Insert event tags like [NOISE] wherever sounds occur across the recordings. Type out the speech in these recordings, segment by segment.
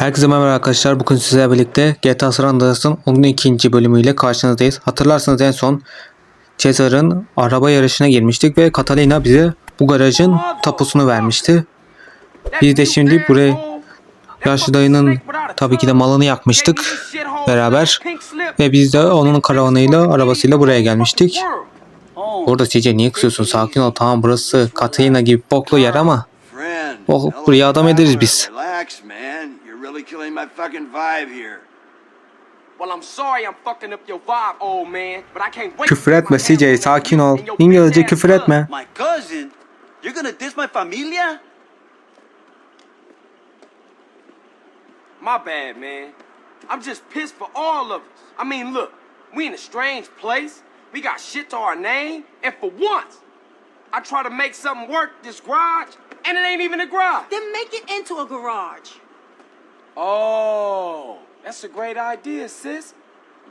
Herkese merhaba arkadaşlar. Bugün sizlerle birlikte GTA San Andreas'ın 12. bölümüyle karşınızdayız. Hatırlarsanız en son Cesar'ın araba yarışına girmiştik ve Catalina bize bu garajın tapusunu vermişti. Biz de şimdi buraya yaşlı dayının tabii ki de malını yakmıştık beraber ve biz de onun karavanıyla arabasıyla buraya gelmiştik. Orada CJ niye kızıyorsun? Sakin ol tamam burası Catalina gibi boklu yer ama Oh, buraya adam ederiz biz. Relax, man. Killing my fucking vibe here. Well, I'm sorry I'm fucking up your vibe, old man, but I can't wait. Küfür to etme get my CJ hands on sakin you ol. and your İngilizce bitch küfür etme. My cousin? You're gonna diss my familia? My bad, man. I'm just pissed for all of us. I mean, look, we in a strange place. We got shit to our name, and for once, I try to make something work this garage, and it ain't even a garage. Then make it into a garage. Oh, that's a great idea, sis.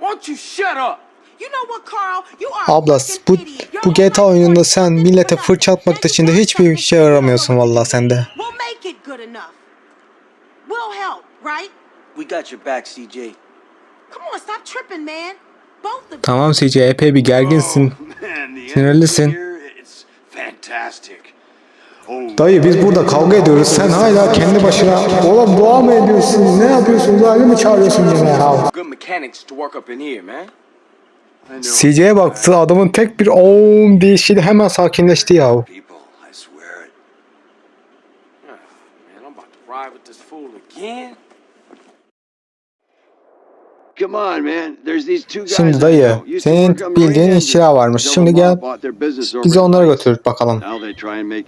Won't you shut up? You know what, Carl? You are a Abla fucking bu, bu GTA oyununda sen millete fırça atmak dışında hiçbir şey aramıyorsun vallahi sende. We'll make it good enough. We'll help, right? We got your back, CJ. Come on, stop tripping, man. Both of you. Tamam CJ epey bir gerginsin. The Sinirlisin. Dayı biz burada kavga ediyoruz. Sen hala kendi başına oğlum dua mı ediyorsun? Ne yapıyorsun? Uzaylı mı çağırıyorsun yine ya? CJ'ye baktı adamın tek bir oğum deyişiyle hemen sakinleşti ya. People, I swear it. Man, I'm about to ride with this fool again. Come on, man. There's these two guys Şimdi dayı, senin bildiğin işçiler varmış. Şimdi gel, Bizi onlara götür bakalım.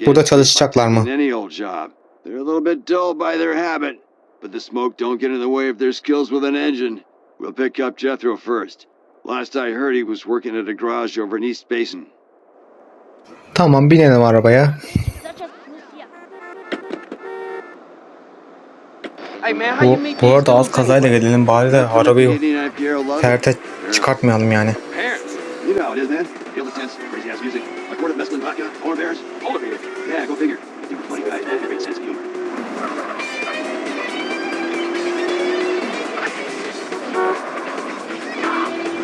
Burada çalışacaklar mı? but the smoke don't get in the way of their skills with an engine. We'll pick up Jethro first. Last I heard, he was working at a garage over in East Basin. Tamam binelim arabaya. Bu, bu arada az kazayla gelelim bari de arabayı 89 Piero Love. perte çıkartmayalım yani.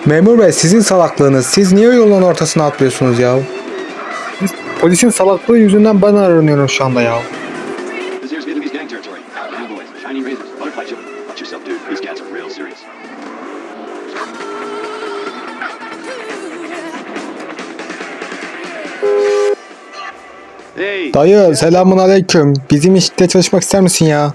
Memur bey sizin salaklığınız. Siz niye yolun ortasına atlıyorsunuz ya? Polisin salaklığı yüzünden ben aranıyorum şu anda ya. Hey, Dayı selamun aleyküm. Bizim işte çalışmak ister misin ya?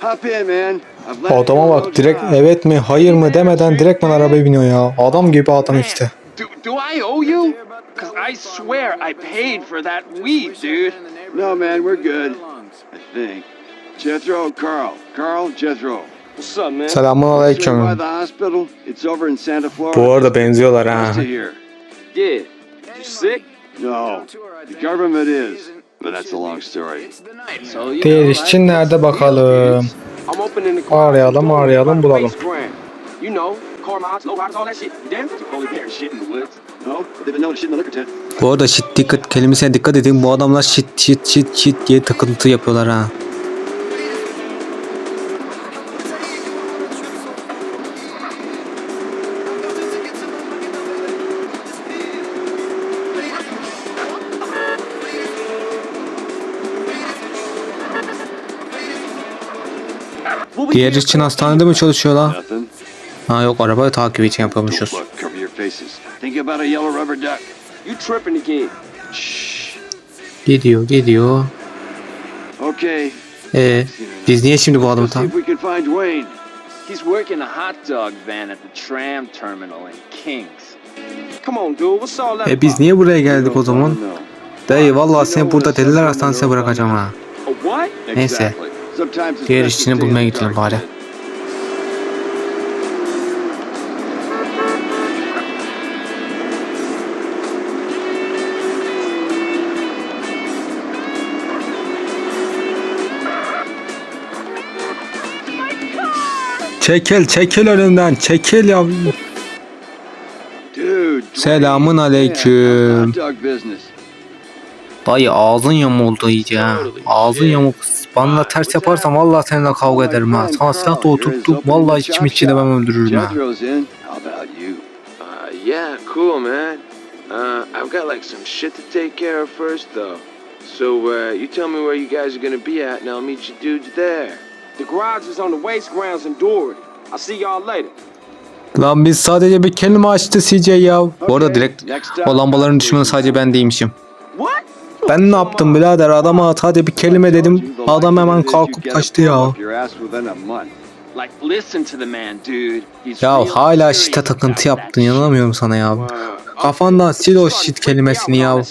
hop in, man. I've let Adama bak direkt evet mi hayır mı demeden direkt bana arabaya biniyor ya. Adam gibi adam işte. Do, do I owe you? Because I swear I paid for that weed, dude. No, man, we're good. I think. Jethro, Carl. Carl, Jethro. What's up, man? Selamun aleyküm. the hospital. It's over in Santa Flora. Bu arada benziyorlar ha. Yeah. You sick? No, the government is, but that's a long story. So, you Diğer know, işçi nerede bakalım? I'm opening the car. Arayalım, arayalım, bulalım. Base brand. You know, car mods, low riders, all that shit. You damn? Holy bear shit in the woods. No, they've been known to shit in the liquor tent. Bu arada shit dikkat kelimesine dikkat edin. Bu adamlar shit shit shit shit diye takıntı yapıyorlar ha. Diğer için hastanede mi çalışıyor lan? Nothing. Ha yok araba takip için yapıyormuşuz. Gidiyor gidiyor. Okay. Ee, biz niye şimdi bu adamı tam? He's working a hot dog van at the tram terminal in Kings. Come on, dude. What's all that E biz niye buraya geldik o zaman? Dayı vallahi seni burada deliler hastanesine bırakacağım ha. Neyse. Diğer işçini bulmaya gidelim bari. Çekil çekil önümden çekil ya. Yeah, aleyküm. Dayı ağzın yamuldu iyice ha. Ağzın yamuk Bana ters yaparsan vallahi seninle kavga ederim ha. Sana silah doğrultup vallahi içim içi demem öldürürüm ha. Uh, yeah, cool, man. Uh, I've got like some shit to take care of first, though. So, uh, you tell me where you guys are gonna be at, and I'll meet you dudes there. The garage is on the waste grounds in Doherty. I'll see y'all later. Lan biz sadece bir kelime açtı CJ ya. Bu arada direkt o lambaların düşmanı sadece ben değilmişim. What? Ben ne yaptım birader adama sadece bir kelime dedim. Adam hemen kalkıp kaçtı ya. Ya hala şite takıntı yaptın inanamıyorum sana ya. Kafandan sil o shit kelimesini ya.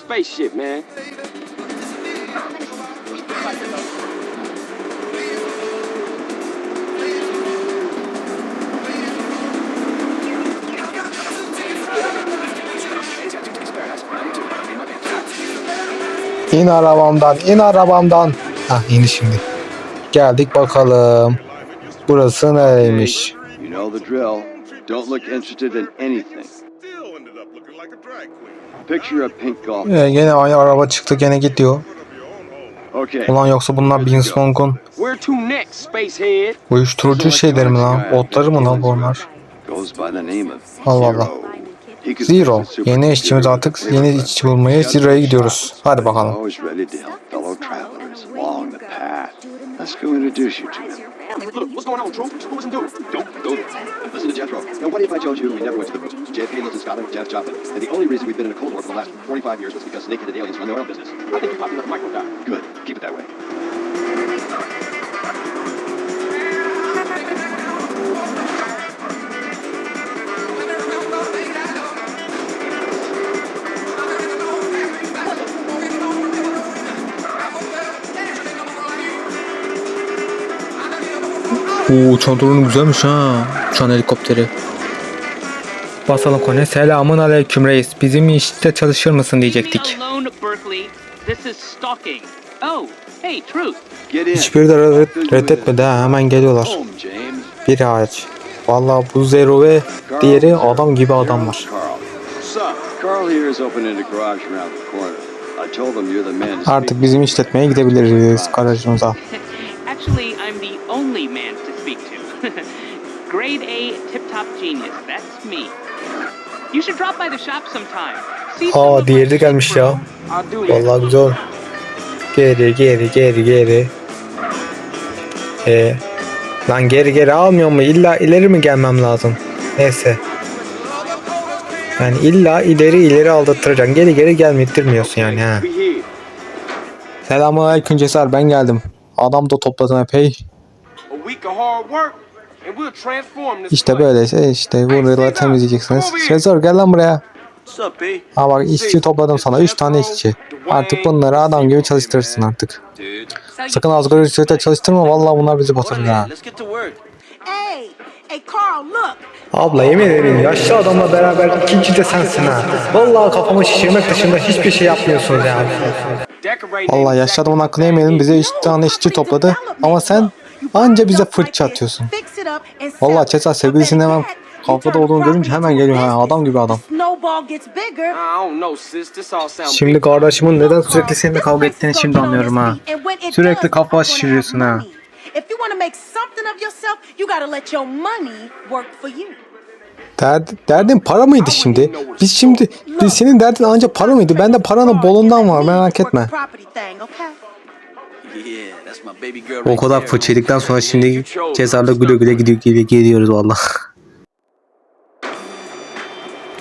İn arabamdan, in arabamdan. Hah indi şimdi. Geldik bakalım. Burası nereymiş? You know the drill. Don't look interested in anything. Still ended up looking like a drag queen. Picture a pink golf. Ee, gene aynı araba çıktı gene gidiyor. Okay. Ulan yoksa bunlar Spacehead? uyuşturucu şeyleri mi lan? Otları mı lan bunlar? Allah Allah. Zero. Yeni işçimiz artık yeni işçi bulmaya Zero'ya gidiyoruz. Hadi bakalım. Oo uçan drone güzelmiş ha. Uçan helikopteri. Basalım konuya. Selamun aleyküm reis. Bizim işte çalışır mısın diyecektik. Oh. Hiçbiri de red- reddetmedi ha. Hemen geliyorlar. Biri hariç. Vallahi bu Zero ve diğeri adam gibi adamlar. Carl. What's up? Carl here is opening a garage around the corner. I told him you're the man to Artık bizim işletmeye gidebiliriz garajımıza. [LAUGHS] Only man to speak to. [LAUGHS] Grade A tip-top genius. That's me. You should drop by the shop sometime. See Aa diğeri de gelmiş ya. Vallahi güzel. Geri geri geri geri. Ee, lan geri geri almıyor mu? İlla ileri mi gelmem lazım? Neyse. Yani illa ileri ileri aldırtıracaksın. Geri geri gelmetirmiyorsun yani ha. We here. Selamünaleyküm Cesar ben geldim. Adam da topladım epey. İşte böyleyse işte buraları temizleyeceksiniz. Cesar gel lan buraya. What's up, B? Ha bak işçi topladım sana 3 tane işçi. Artık bunları adam gibi çalıştırırsın artık. Sakın asgari ücrete çalıştırma vallahi bunlar bizi batırır ha. Abla yemin ederim yaşlı adamla beraber ikinci de sensin ha. Vallahi kafamı şişirmek dışında hiçbir şey yapmıyorsunuz ya. Decorate Allah yaşlı adamın hakkını yemeyelim bize 3 tane işçi topladı. Ama sen anca bize fırça atıyorsun. Vallahi Cesar sevgilisinin hemen kafada olduğunu görünce hemen geliyor ha adam gibi adam. Şimdi kardeşimin neden sürekli seninle kavga ettiğini şimdi anlıyorum ha. Sürekli kafa şişiriyorsun ha. Derd, derdin para mıydı şimdi? Biz şimdi biz senin derdin ancak para mıydı? Ben de paranın bolundan var merak etme. O kadar fırça yedikten sonra şimdi Cezar'la güle güle gidiyor, gidiyor, gidiyoruz valla.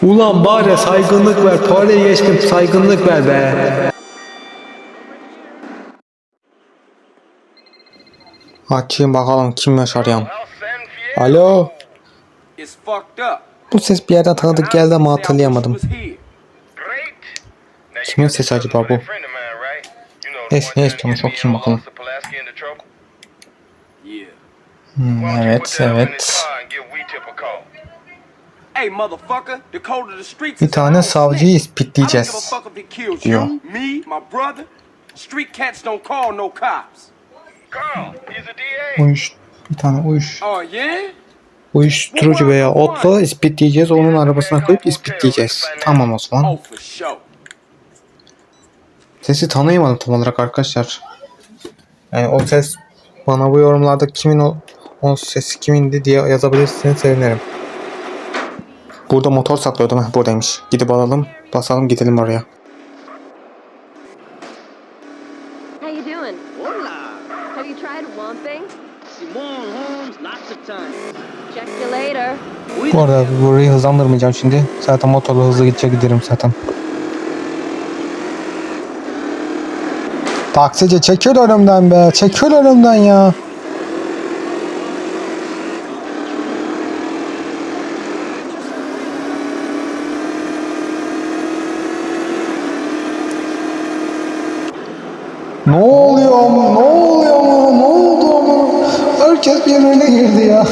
Ulan bari saygınlık ver. Tuvaleye geçtim saygınlık ver be. Açayım bakalım kim yaşarıyam. Alo. Bu ses bir yerden tanıdık geldi ama hatırlayamadım. Kimin sesi acaba bu? Neyse ne istiyormuş okuyayım bakalım. Yeah. Hmm, evet evet. Hey, motherfucker, the code of the streets Bir tane savcıyı ispitleyeceğiz. Diyor. you, me, my brother. Street cats don't call no cops. Uyuş, bir tane uyuş, Oh, yeah? uyuşturucu veya otla ispitleyeceğiz. Onun arabasına koyup ispitleyeceğiz. Tamam o zaman. Sesi tanıyamadım tam olarak arkadaşlar. Yani o ses Bana bu yorumlarda kimin o, o sesi kimindi diye yazabilirsiniz sevinirim. Burada motor saklıyordum. Heh, buradaymış. Gidip alalım. Basalım gidelim oraya. How you doing? Hola. Have you tried one thing? Simone Holmes, lots of time. Check you later. Bu arada burayı hızlandırmayacağım şimdi. Zaten motorla hızlı gidecek giderim zaten. Taksici çekil önümden be. Çekil önümden ya. Ne oluyor ama? Ne oluyor ama? Ne oldu ama? Herkes birbirine girdi ya.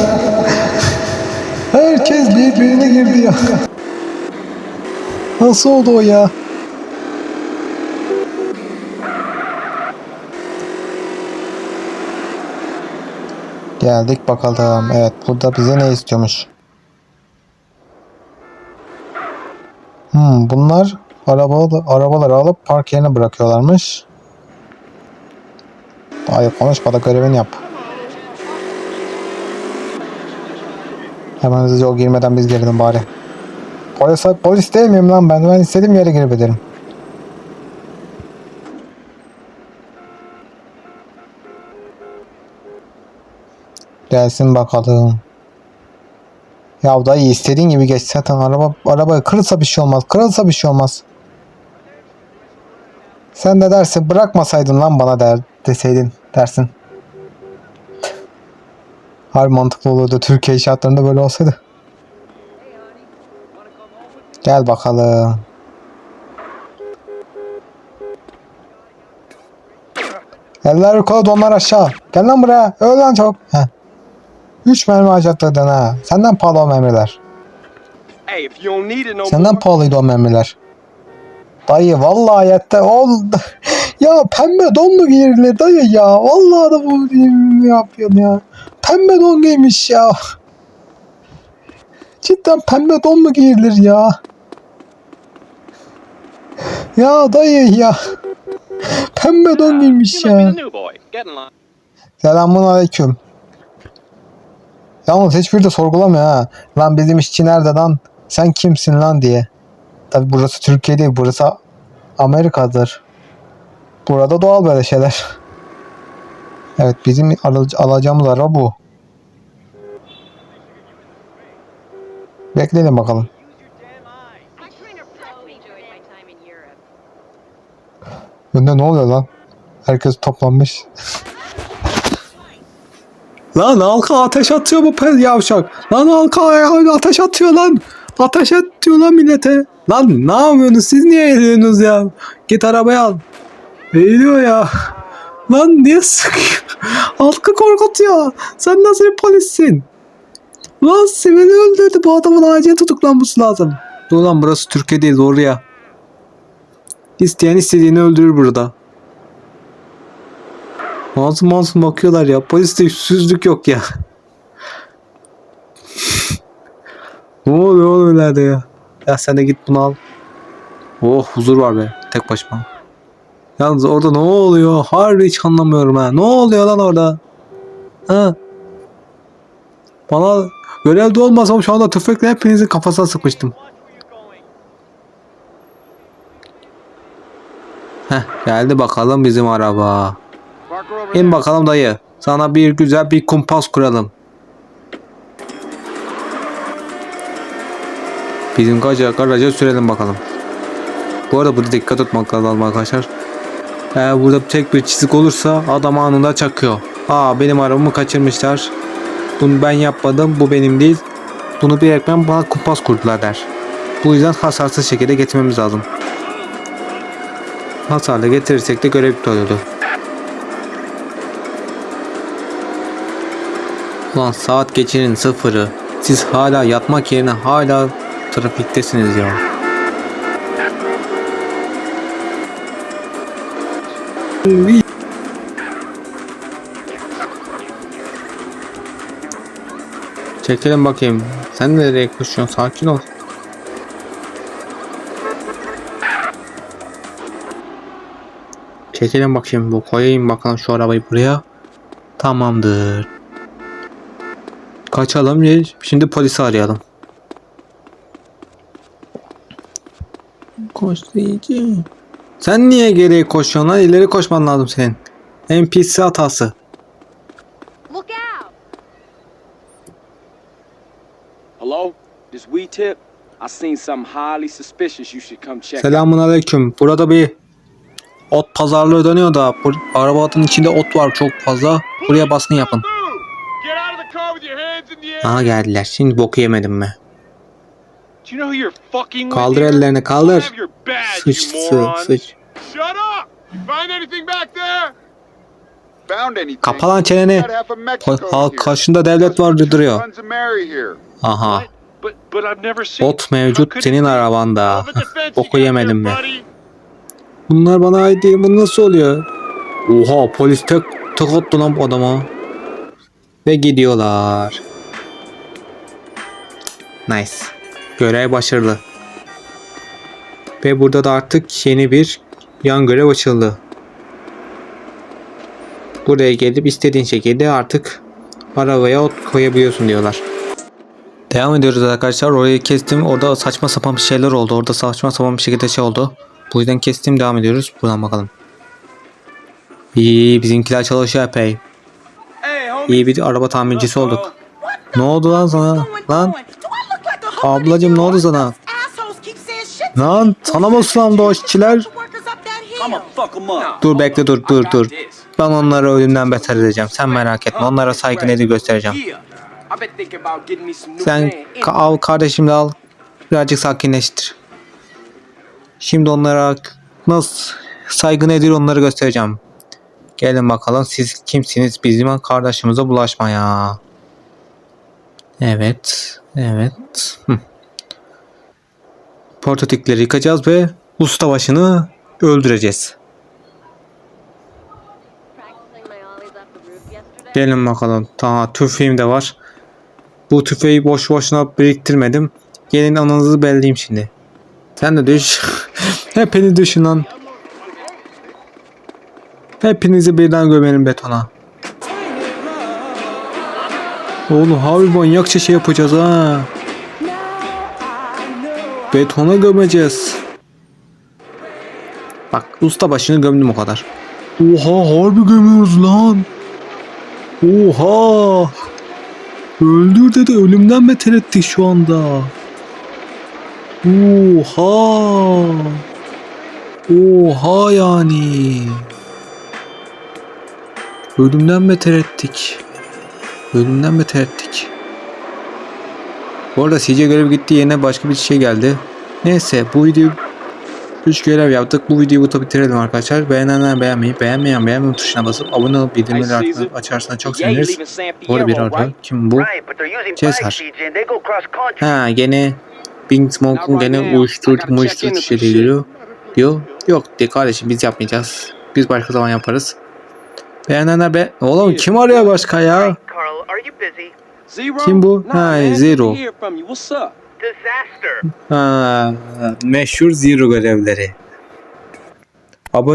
Herkes birbirine girdi ya. Nasıl oldu o ya? Geldik bakalım. Evet burada bize ne istiyormuş? Hmm, bunlar araba, arabaları alıp park yerine bırakıyorlarmış. Hayır konuşma da görevini yap. Hemen hızlıca o girmeden biz girelim bari. Polis, polis değil miyim lan ben? Ben istediğim yere girip Gelsin bakalım. Ya dayı istediğin gibi geç zaten araba araba kırılsa bir şey olmaz. Kırılsa bir şey olmaz. Sen de dersin bırakmasaydın lan bana der deseydin dersin. Harbi mantıklı olurdu Türkiye şartlarında böyle olsaydı. Gel bakalım. Eller yukarı donlar aşağı. Gel lan buraya. Öl lan çabuk. Heh. Üç mermi harcatladın ha. Senden pahalı o mermiler. Senden pahalıydı o mermiler. Dayı vallahi hayatta oldu. [LAUGHS] ya pembe don mu giyilir dayı ya? Vallahi da bu ne yapıyorsun ya? Pembe don giymiş ya. Cidden pembe don mu giyilir ya? Ya dayı ya. Pembe don giymiş ya. Selamun aleyküm. Yalnız hiçbiri de sorgulamıyor ha. Lan bizim işçi nerede lan? Sen kimsin lan diye. Tabi burası Türkiye değil. Burası Amerika'dır. Burada doğal böyle şeyler. [LAUGHS] Evet bizim al- alacağımız araba bu. Bekleyelim bakalım. Önde ne oluyor lan? Herkes toplanmış. [LAUGHS] Lan halka ateş atıyor bu yavşak. Lan halka ateş atıyor lan. Ateş atıyor lan millete. Lan ne yapıyorsunuz siz niye eğiliyorsunuz ya? Git arabaya al. Eğiliyor ya. Lan niye sıkıyor? [LAUGHS] Halkı korkutuyor. Sen nasıl bir polissin? Lan sivili öldürdü. Bu adamın acil tutuklanması lazım. Dur lan burası Türkiye değil doğru ya. İsteyen istediğini öldürür burada. Masum masum bakıyorlar ya. Poliste yüzsüzlük yok ya. ne oluyor oğlum ileride ya? Ya sen de git bunu al. Oh huzur var be. Tek başıma. Yalnız orada ne oluyor? Harbi hiç anlamıyorum ha. Ne oluyor lan orada? Ha? Bana görevde olmasam şu anda tüfekle hepinizin kafasına sıkmıştım. Heh geldi bakalım bizim araba. İn bakalım dayı. Sana bir güzel bir kumpas kuralım. Bizim garaja, garaja sürelim bakalım. Bu arada burada dikkat etmek lazım arkadaşlar. Eğer burada tek bir çizik olursa adam anında çakıyor. Aa benim arabamı kaçırmışlar. Bunu ben yapmadım. Bu benim değil. Bunu bilerekten bana kumpas kurdular der. Bu yüzden hasarsız şekilde getirmemiz lazım. Hasarlı getirirsek de görev iptal Ulan saat geçinin sıfırı. Siz hala yatmak yerine hala trafiktesiniz ya. Çekelim bakayım. Sen nereye koşuyorsun? Sakin ol. Çekelim bakayım bu koyayım bakalım şu arabayı buraya. Tamamdır. Kaçalım. Şimdi polisi arayalım. Koş diyeceğim. Sen niye geriye koşuyorsun lan? İleri koşman lazım senin. NPC hatası. Look out! Hello? This we tip? I seen something highly suspicious you should come check. Selamun aleyküm. Burada bir ot pazarlığı dönüyor da bu arabanın içinde ot var çok fazla. Buraya baskın yapın. Get out of the car with your hands in the air. Aha geldiler. Şimdi boku yemedim mi? Kaldır ellerini kaldır. Sıç sı sıç. Shut up! Find anything back there? Found anything? Kapa lan çeneni. Halk karşında devlet var duruyor. Aha. Ot mevcut senin arabanda. Boku yemedim mi? Bunlar bana ait değil. Bu nasıl oluyor? Oha polis tek tek attı lan bu adama. Ve gidiyorlar. Nice. Görev başarılı. Ve burada da artık yeni bir yan görev açıldı. Buraya gelip istediğin şekilde artık arabaya ot koyabiliyorsun diyorlar. Devam ediyoruz arkadaşlar. Orayı kestim. Orada saçma sapan bir şeyler oldu. Orada saçma sapan bir şekilde şey oldu. Bu yüzden kestim. Devam ediyoruz. Buradan bakalım. İyi bizimkiler çalışıyor epey. İyi bir araba tamircisi olduk. Ne oldu lan sana? Lan Ablacım ne oldu sana? lan sana mı ıslandı o işçiler? Dur bekle dur dur dur. Ben onları ölümden beter edeceğim. Sen merak etme. Onlara saygı nedir göstereceğim. Sen ka- al kardeşim de al. Birazcık sakinleştir. Şimdi onlara nasıl saygı nedir onları göstereceğim. Gelin bakalım siz kimsiniz bizim kardeşimize bulaşmaya. Evet. Evet. Hı. Portatikleri yıkacağız ve öldüreceğiz. The roof yesterday. Gelin bakalım. Tamam tüfeğim de var. Bu tüfeği boş boşuna biriktirmedim. Gelin ananızı belleyeyim şimdi. Sen de düş. [LAUGHS] Hepiniz düşün. Hepinizi birden gömerim betona. Oğlum harbi manyakça şey yapacağız ha. Betona gömeceğiz. Bak usta başını gömdüm o kadar. Oha harbi gömüyoruz lan. Oha! Öldür dedi ölümden beter ettik şu anda. Oha! Oha yani. Ölümden beter ettik. Ölümden beter ettik. Bu arada CJ görev gitti yerine başka bir şey geldi. Neyse bu video 3 görev yaptık. Bu videoyu burada bitirelim arkadaşlar. Beğenenler beğenmeyi, beğenmeyen beğenme tuşuna basıp abone olup bildirimleri açarsan çok seviniriz. Bu arada biri arıyor. Kim bu? Cesar. Ha gene Bing Smoke'un gene uyuşturucu uyuşturucu şeyleri geliyor. Diyor. Yok de kardeşim biz yapmayacağız. Biz başka zaman yaparız. Beğenenler be... Oğlum kim arıyor başka ya? Kim bu? Ha, Zero. Ha, meşhur Zero görevleri. Abone